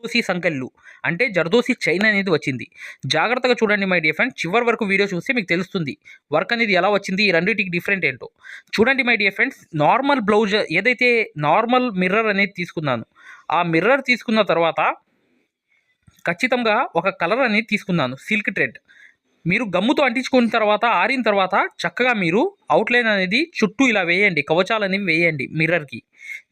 జర్దోసి సంకెళ్ళు. అంటే జర్దోసి చైన్ అనేది వచ్చింది. జాగ్రత్తగా చూడండి మై డియర్ ఫ్రెండ్ చివరి వరకు వీడియో చూస్తే మీకు తెలుస్తుంది. వర్క్ అనేది ఎలా వచ్చింది ఈ రెండింటికి డిఫరెంట్ ఏంటో. చూడండి my dear friends. Normal blouse ఏదైతే నార్మల్ మిర్రర్ అనేది తీసుకున్నాను ఆ మిర్రర్ తీసుకున్న తర్వాత ఖచ్చితంగా ఒక కలర్ అనేది తీసుకున్నాను సిల్క్ థ్రెడ్. మీరు గమ్ముతో అంటించుకున్న తర్వాత ఆరిన తర్వాత చక్కగా మీరు అవుట్లైన్ అనేది చుట్టూ ఇలా వేయండి. కవచాలు అనేవి వేయండి మిర్రర్కి.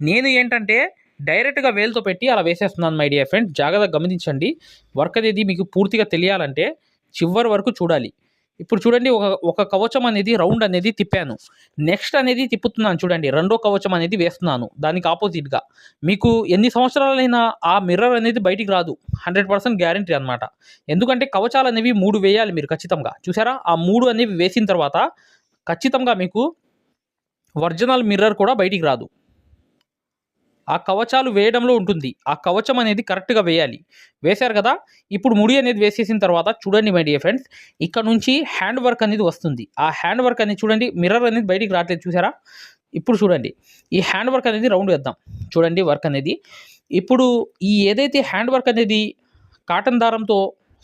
నేను ఏంటంటే డైరెక్ట్గా వేలుతో పెట్టి అలా వేసేస్తున్నాను మై డియర్ ఫ్రెండ్ జాగ్రత్తగా గమనించండి. వర్క్ అనేది మీకు పూర్తిగా తెలియాలంటే చివరి వరకు చూడాలి. ఇప్పుడు చూడండి ఒక ఒక కవచం అనేది రౌండ్ అనేది తిప్పాను. నెక్స్ట్ అనేది తిప్పుతున్నాను చూడండి రెండో కవచం అనేది వేస్తున్నాను దానికి ఆపోజిట్గా. మీకు ఎన్ని సంవత్సరాలైనా ఆ మిర్రర్ అనేది బయటికి రాదు. హండ్రెడ్ పర్సెంట్ గ్యారంటీ అనమాట ఎందుకంటే కవచాలు అనేవి మూడు వేయాలి మీరు ఖచ్చితంగా. చూసారా? ఆ మూడు అనేవి వేసిన తర్వాత ఖచ్చితంగా మీకు ఒరిజినల్ మిర్రర్ కూడా బయటికి రాదు. ఆ కవచాలు వేయడంలో ఉంటుంది. ఆ కవచం అనేది కరెక్ట్గా వేయాలి. వేశారు కదా? ఇప్పుడు ముడి అనేది వేసేసిన తర్వాత చూడండి మై డియర్ ఫ్రెండ్స్ ఇక్కడ నుంచి హ్యాండ్ వర్క్ అనేది వస్తుంది. ఆ హ్యాండ్ వర్క్ అనేది చూడండి మిర్రర్ అనేది బయటికి రావట్లేదు చూసారా? ఇప్పుడు చూడండి ఈ హ్యాండ్ వర్క్ అనేది రౌండ్ వేద్దాం. చూడండి వర్క్ అనేది. ఇప్పుడు ఈ ఏదైతే హ్యాండ్ వర్క్ అనేది కాటన్ దారంతో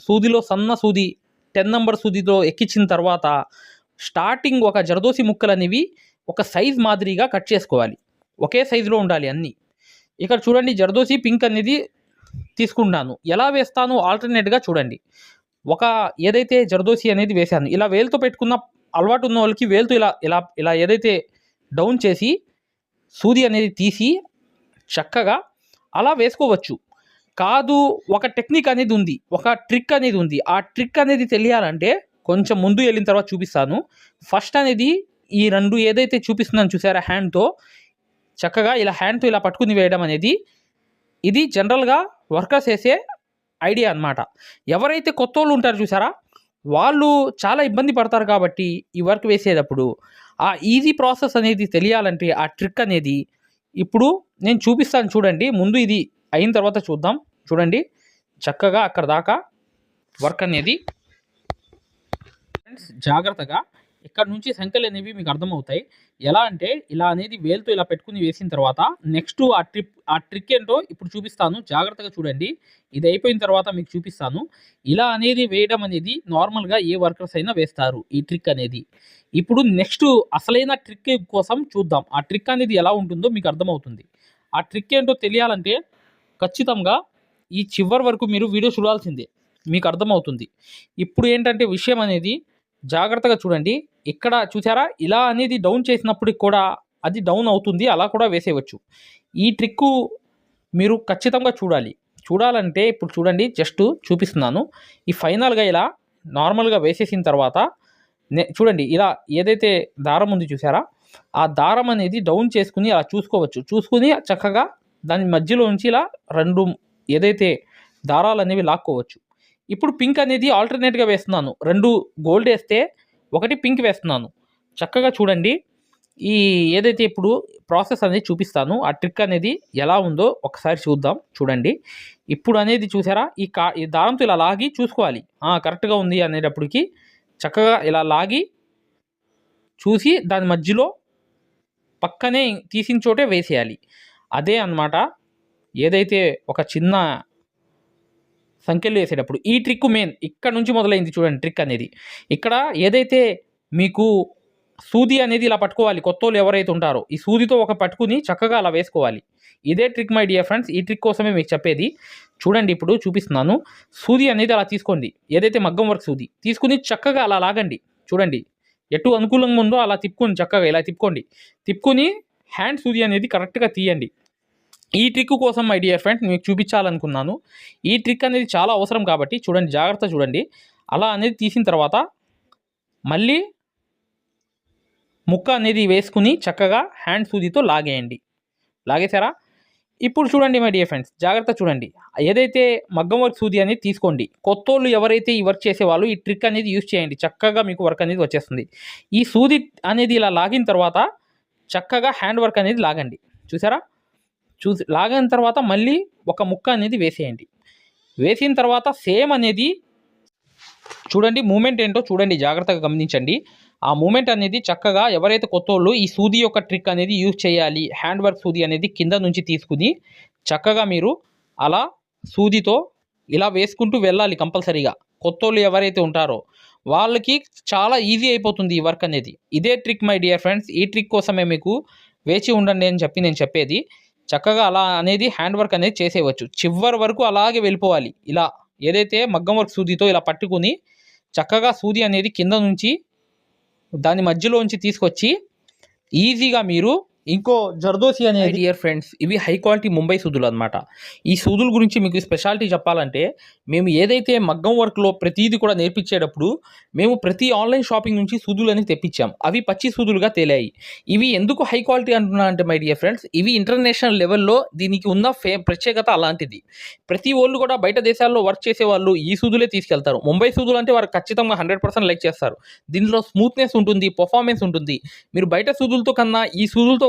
సూదిలో సన్న సూది టెన్ నంబర్ సూదితో ఎక్కించిన తర్వాత స్టార్టింగ్ ఒక జరదోసి ముక్కలు అనేవి ఒక సైజ్ మాదిరిగా కట్ చేసుకోవాలి. ఒకే సైజులో ఉండాలి అన్నీ. ఇక్కడ చూడండి జర్దోసి పింక్ అనేది తీసుకుంటాను. ఎలా వేస్తాను ఆల్టర్నేట్గా చూడండి. ఒక ఏదైతే జర్దోసి అనేది వేశాను ఇలా వేలుతో పెట్టుకున్న అలవాటు ఉన్న వాళ్ళకి వేలుతో ఇలా ఇలా ఇలా ఏదైతే డౌన్ చేసి సూది అనేది తీసి చక్కగా అలా వేసుకోవచ్చు. కాదు ఒక టెక్నిక్ అనేది ఉంది ఒక ట్రిక్ అనేది ఉంది. ఆ ట్రిక్ అనేది తెలియాలంటే కొంచెం ముందు వెళ్ళిన తర్వాత చూపిస్తాను. ఫస్ట్ అనేది ఈ రెండు ఏదైతే చూపిస్తున్నాను చూసారా హ్యాండ్తో చక్కగా ఇలా హ్యాండ్తో ఇలా పట్టుకుని వేయడం అనేది ఇది జనరల్గా వర్కర్స్ వేసే ఐడియా అన్నమాట. ఎవరైతే కొత్త వాళ్ళు ఉంటారు చూసారా? వాళ్ళు చాలా ఇబ్బంది పడతారు కాబట్టి ఈ వర్క్ వేసేటప్పుడు. ఆ ఈజీ ప్రాసెస్ అనేది తెలియాలంటే ఆ ట్రిక్ అనేది ఇప్పుడు నేను చూపిస్తాను చూడండి. ముందు ఇది అయిన తర్వాత చూద్దాం. చూడండి. చక్కగా అక్కడ దాకా వర్క్ అనేది. ఫ్రెండ్స్ జాగ్రత్తగా ఇక్కడ నుంచి సంఖ్యలు అనేవి మీకు అర్థమవుతాయి. ఎలా అంటే ఇలా అనేది వేలుతో ఇలా పెట్టుకుని వేసిన తర్వాత నెక్స్ట్ ఆ ట్రిప్ ఆ ట్రిక్ ఏంటో ఇప్పుడు చూపిస్తాను. జాగ్రత్తగా చూడండి. ఇది అయిపోయిన తర్వాత మీకు చూపిస్తాను. ఇలా అనేది వేయడం అనేది నార్మల్గా ఏ వర్కర్స్ అయినా వేస్తారు ఈ ట్రిక్ అనేది. ఇప్పుడు నెక్స్ట్ అసలైన ట్రిక్ కోసం చూద్దాం. ఆ ట్రిక్ అనేది ఎలా ఉంటుందో మీకు అర్థమవుతుంది. ఆ ట్రిక్ ఏంటో తెలియాలంటే ఖచ్చితంగా ఈ చివరి వరకు మీరు వీడియో చూడాల్సిందే. మీకు అర్థమవుతుంది. ఇప్పుడు ఏంటంటే విషయం అనేది జాగ్రత్తగా చూడండి. ఇక్కడ చూసారా? ఇలా అనేది డౌన్ చేసినప్పటికి కూడా అది డౌన్ అవుతుంది. అలా కూడా వేసేయవచ్చు. ఈ ట్రిక్కు మీరు ఖచ్చితంగా చూడాలి. చూడాలంటే ఇప్పుడు చూడండి జస్ట్ చూపిస్తున్నాను. ఈ ఫైనల్గా ఇలా నార్మల్గా వేసేసిన తర్వాత నే- చూడండి ఇలా ఏదైతే దారం ఉంది చూసారా? ఆ దారం అనేది డౌన్ చేసుకుని అలా చూసుకోవచ్చు. చూసుకుని చక్కగా దాని మధ్యలో నుంచి ఇలా రెండు ఏదైతే దారాలు అనేవి లాక్కోవచ్చు. ఇప్పుడు పింక్ అనేది ఆల్టర్నేట్గా వేస్తున్నాను. రెండు గోల్డ్ వేస్తే ఒకటి పింక్ వేస్తున్నాను. చక్కగా చూడండి. ఈ ఏదైతే ఇప్పుడు ప్రాసెస్ అనేది చూపిస్తాను ఆ ట్రిక్ అనేది ఎలా ఉందో ఒకసారి చూద్దాం చూడండి. ఇప్పుడు అనేది చూసారా? ఈ కా ఈ దారంతో ఇలా లాగి చూసుకోవాలి. కరెక్ట్గా ఉంది అనేటప్పటికి చక్కగా ఇలా లాగి చూసి దాని మధ్యలో పక్కనే తీసిన చోటే వేసేయాలి. అదే అన్నమాట. ఏదైతే ఒక చిన్న సంఖ్యలు వేసేటప్పుడు. ఈ ట్రిక్ మెయిన్ ఇక్కడ నుంచి మొదలైంది చూడండి ట్రిక్ అనేది. ఇక్కడ ఏదైతే మీకు సూది అనేది ఇలా పట్టుకోవాలి కొత్త ఎవరైతే ఉంటారో ఈ సూదితో ఒక పట్టుకుని చక్కగా అలా వేసుకోవాలి. ఇదే ట్రిక్ మై డియర్ ఫ్రెండ్స్ ఈ ట్రిక్ కోసమే మీకు చెప్పేది. చూడండి ఇప్పుడు చూపిస్తున్నాను. సూది అనేది అలా తీసుకోండి. ఏదైతే మగ్గం వర్క్ సూది తీసుకుని చక్కగా అలా లాగండి. చూడండి. ఎటు అనుకూలంగా ఉందో అలా తిప్పుకొని చక్కగా ఇలా తిప్పుకోండి. తిప్పుకొని హ్యాండ్ సూది అనేది కరెక్ట్గా తీయండి. ఈ ట్రిక్ కోసం మై డియర్ ఫ్రెండ్ మీకు చూపించాలనుకున్నాను. ఈ ట్రిక్ అనేది చాలా అవసరం కాబట్టి చూడండి జాగ్రత్త చూడండి. అలా అనేది తీసిన తర్వాత మళ్ళీ ముక్క అనేది వేసుకుని చక్కగా హ్యాండ్ సూదితో లాగేయండి. లాగేశారా? ఇప్పుడు చూడండి మై డియర్ ఫ్రెండ్స్ జాగ్రత్త చూడండి. ఏదైతే మగ్గం వర్క్ సూది అనేది తీసుకోండి. కొత్తోళ్ళు ఎవరైతే ఈ వర్క్ చేసేవాళ్ళు ఈ ట్రిక్ అనేది యూజ్ చేయండి. చక్కగా మీకు వర్క్ అనేది వచ్చేస్తుంది. ఈ సూది అనేది ఇలా లాగిన తర్వాత చక్కగా హ్యాండ్ వర్క్ అనేది లాగండి. చూసారా చూసి లాగిన తర్వాత మళ్ళీ ఒక ముక్క అనేది వేసేయండి. వేసిన తర్వాత సేమ్ అనేది చూడండి మూమెంట్ ఏంటో చూడండి జాగ్రత్తగా గమనించండి. ఆ మూమెంట్ అనేది చక్కగా ఎవరైతే కొత్త వాళ్ళు ఈ సూది యొక్క ట్రిక్ అనేది యూజ్ చేయాలి హ్యాండ్ వర్క్ సూది అనేది కింద నుంచి తీసుకుని చక్కగా మీరు అలా సూదితో ఇలా వేసుకుంటూ వెళ్ళాలి కంపల్సరీగా. కొత్తోళ్ళు ఎవరైతే ఉంటారో వాళ్ళకి చాలా ఈజీ అయిపోతుంది ఈ వర్క్ అనేది. ఇదే ట్రిక్ మై డియర్ ఫ్రెండ్స్ ఈ ట్రిక్ కోసమే మీకు వేచి ఉండండి అని చెప్పి నేను చెప్పేది. చక్కగా అలా అనేది హ్యాండ్ వర్క్ అనేది చేసేయవచ్చు. చివరి వరకు అలాగే వెళ్ళిపోవాలి. ఇలా ఏదైతే మగ్గం వర్క్ సూదితో ఇలా పట్టుకుని చక్కగా సూది అనేది కింద నుంచి దాని మధ్యలోంచి తీసుకొచ్చి ఈజీగా మీరు ఇంకో జర్దోసి అనేది డియర్ ఫ్రెండ్స్ ఇవి హై క్వాలిటీ ముంబై సూదులు అనమాట ఈ సూదుల గురించి మీకు స్పెషాలిటీ చెప్పాలంటే మేము ఏదైతే మగ్గం వర్క్లో ప్రతిదీ కూడా నేర్పించేటప్పుడు మేము ప్రతి ఆన్లైన్ షాపింగ్ నుంచి సూదులని తెప్పించాం. అవి పచ్చి సూదులుగా తేలాయి. ఇవి ఎందుకు హై క్వాలిటీ అంటున్నా అంటే మై డియర్ ఫ్రెండ్స్ ఇవి ఇంటర్నేషనల్ లెవెల్లో దీనికి ఉన్న ఫే ప్రత్యేకత అలాంటిది. ప్రతి వాళ్ళు కూడా బయట దేశాల్లో వర్క్ చేసే వాళ్ళు ఈ సూదులే తీసుకెళ్తారు. ముంబై సూదులు అంటే వారు ఖచ్చితంగా హండ్రెడ్ పర్సెంట్ లైక్ చేస్తారు. దీనిలో స్మూత్నెస్ ఉంటుంది పర్ఫార్మెన్స్ ఉంటుంది. మీరు బయట సూదులతో కన్నా ఈ సూదులతో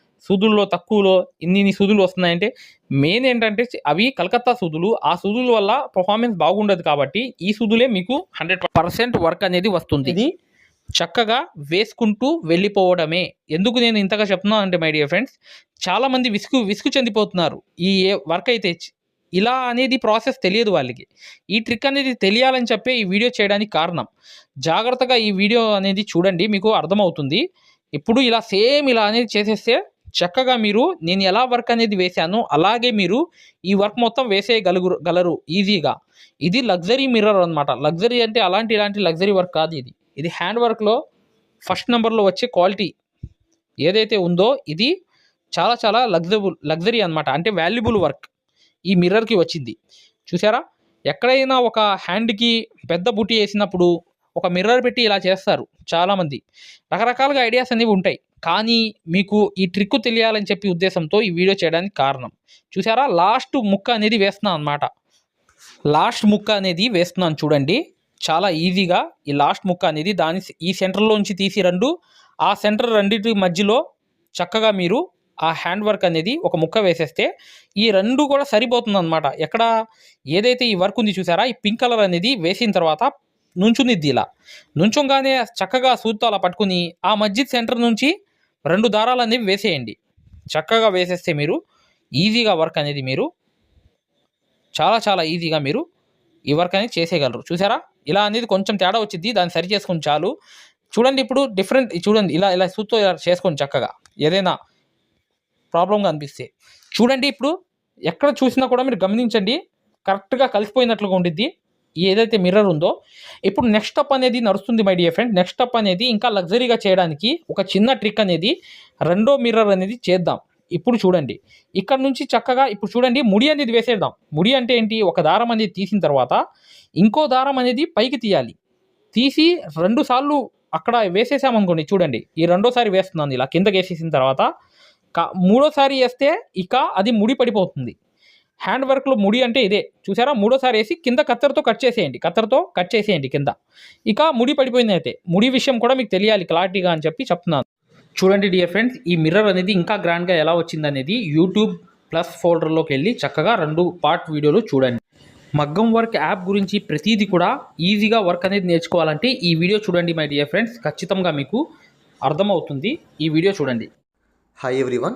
సూదుల్లో తక్కువలో ఇన్ని ఇన్ని సూదులు వస్తున్నాయంటే మెయిన్ ఏంటంటే అవి కలకత్తా సూదులు. ఆ సూదుల వల్ల పర్ఫార్మెన్స్ బాగుండదు కాబట్టి ఈ సూదులే మీకు హండ్రెడ్ పర్సెంట్ వర్క్ అనేది వస్తుంది. ఇది చక్కగా వేసుకుంటూ వెళ్ళిపోవడమే. ఎందుకు నేను ఇంతగా చెప్తున్నాను అంటే మై డియర్ ఫ్రెండ్స్ చాలామంది విసుగు విసుగు చెందిపోతున్నారు. ఈ వర్క్ అయితే ఇలా అనేది ప్రాసెస్ తెలియదు వాళ్ళకి. ఈ ట్రిక్ అనేది తెలియాలని చెప్పే ఈ వీడియో చేయడానికి కారణం. జాగ్రత్తగా ఈ వీడియో అనేది చూడండి మీకు అర్థమవుతుంది. ఇప్పుడు ఇలా సేమ్ ఇలా అనేది చేసేస్తే చక్కగా మీరు నేను ఎలా వర్క్ అనేది వేశానో అలాగే మీరు ఈ వర్క్ మొత్తం వేసేయగలుగురు గలరు. ఈజీగా ఇది లగ్జరీ మిర్రర్ అన్నమాట. లగ్జరీ అంటే అలాంటి ఇలాంటి లగ్జరీ వర్క్ కాదు ఇది. ఇది హ్యాండ్ వర్క్లో ఫస్ట్ నెంబర్లో వచ్చే క్వాలిటీ ఏదైతే ఉందో ఇది చాలా చాలా లగ్జబుల్ లగ్జరీ అనమాట అంటే వాల్యుబుల్ వర్క్ ఈ మిర్రర్కి వచ్చింది. చూసారా ఎక్కడైనా ఒక హ్యాండ్కి పెద్ద బుట్టి వేసినప్పుడు ఒక మిర్రర్ పెట్టి ఇలా చేస్తారు చాలామంది. రకరకాలుగా ఐడియాస్ అనేవి ఉంటాయి. కానీ మీకు ఈ ట్రిక్ తెలియాలని చెప్పి ఉద్దేశంతో ఈ వీడియో చేయడానికి కారణం. చూసారా లాస్ట్ ముక్క అనేది వేస్తున్నాను అనమాట లాస్ట్ ముక్క అనేది వేస్తున్నాను చూడండి. చాలా ఈజీగా ఈ లాస్ట్ ముక్క అనేది దాని ఈ సెంటర్లోంచి తీసి రెండు. ఆ సెంటర్ రెండింటి మధ్యలో చక్కగా మీరు ఆ హ్యాండ్ వర్క్ అనేది ఒక ముక్క వేసేస్తే ఈ రెండు కూడా సరిపోతుంది అనమాట ఎక్కడ? ఏదైతే ఈ వర్క్ ఉంది చూసారా ఈ పింక్ కలర్ అనేది వేసిన తర్వాత నుంచునిద్ది ఇలా. నుంచోగానే చక్కగా సూత్తో అలా పట్టుకుని ఆ మధ్య సెంటర్ నుంచి రెండు దారాలు అనేవి వేసేయండి. చక్కగా వేసేస్తే మీరు ఈజీగా వర్క్ అనేది మీరు చాలా చాలా ఈజీగా మీరు ఈ వర్క్ అనేది చేసేయగలరు. చూసారా? ఇలా అనేది కొంచెం తేడా వచ్చింది దాన్ని సరి చేసుకుని చాలు. చూడండి ఇప్పుడు డిఫరెంట్ చూడండి ఇలా ఇలా సూత్తో ఇలా చేసుకోండి చక్కగా ఏదైనా ప్రాబ్లంగా అనిపిస్తే. చూడండి ఇప్పుడు ఎక్కడ చూసినా కూడా మీరు గమనించండి. కరెక్ట్గా కలిసిపోయినట్లుగా ఉండిద్ది. ఏదైతే మిర్రర్ ఉందో ఇప్పుడు నెక్స్ట్ అప్ అనేది నడుస్తుంది my dear friend next up అనేది ఇంకా లగ్జరీగా చేయడానికి ఒక చిన్న ట్రిక్ అనేది రెండో మిర్రర్ అనేది చేద్దాం. ఇప్పుడు చూడండి. ఇక్కడ నుంచి చక్కగా ఇప్పుడు చూడండి ముడి అనేది వేసేద్దాం. ముడి అంటే ఏంటి? ఒక దారం అనేది తీసిన తర్వాత ఇంకో దారం అనేది పైకి తీయాలి. తీసి రెండు సార్లు అక్కడ వేసేసామనుకోండి చూడండి. ఈ రెండోసారి వేస్తున్నాను ఇలా కిందకి వేసేసిన తర్వాత కా- మూడోసారి వేస్తే ఇక అది ముడి పడిపోతుంది. హ్యాండ్ వర్క్లో ముడి అంటే ఇదే. చూసారా? మూడోసారి వేసి కింద కత్తెరతో కట్ చేసేయండి. కత్తెరతో కట్ చేసేయండి కింద. ఇక ముడి పడిపోయింది అయితే. ముడి విషయం కూడా మీకు తెలియాలి క్లారిటీగా అని చెప్పి చెప్తున్నాను. చూడండి డియర్ ఫ్రెండ్స్ ఈ మిర్రర్ అనేది ఇంకా గ్రాండ్గా ఎలా వచ్చింది అనేది యూట్యూబ్ ప్లస్ ఫోల్డర్లోకి వెళ్ళి చక్కగా రెండు పార్ట్ వీడియోలు చూడండి. మగ్గం వర్క్ యాప్ గురించి ప్రతిదీ కూడా ఈజీగా వర్క్ అనేది నేర్చుకోవాలంటే ఈ వీడియో చూడండి మై డియర్ ఫ్రెండ్స్. ఖచ్చితంగా మీకు అర్థమవుతుంది. ఈ వీడియో చూడండి. Hi everyone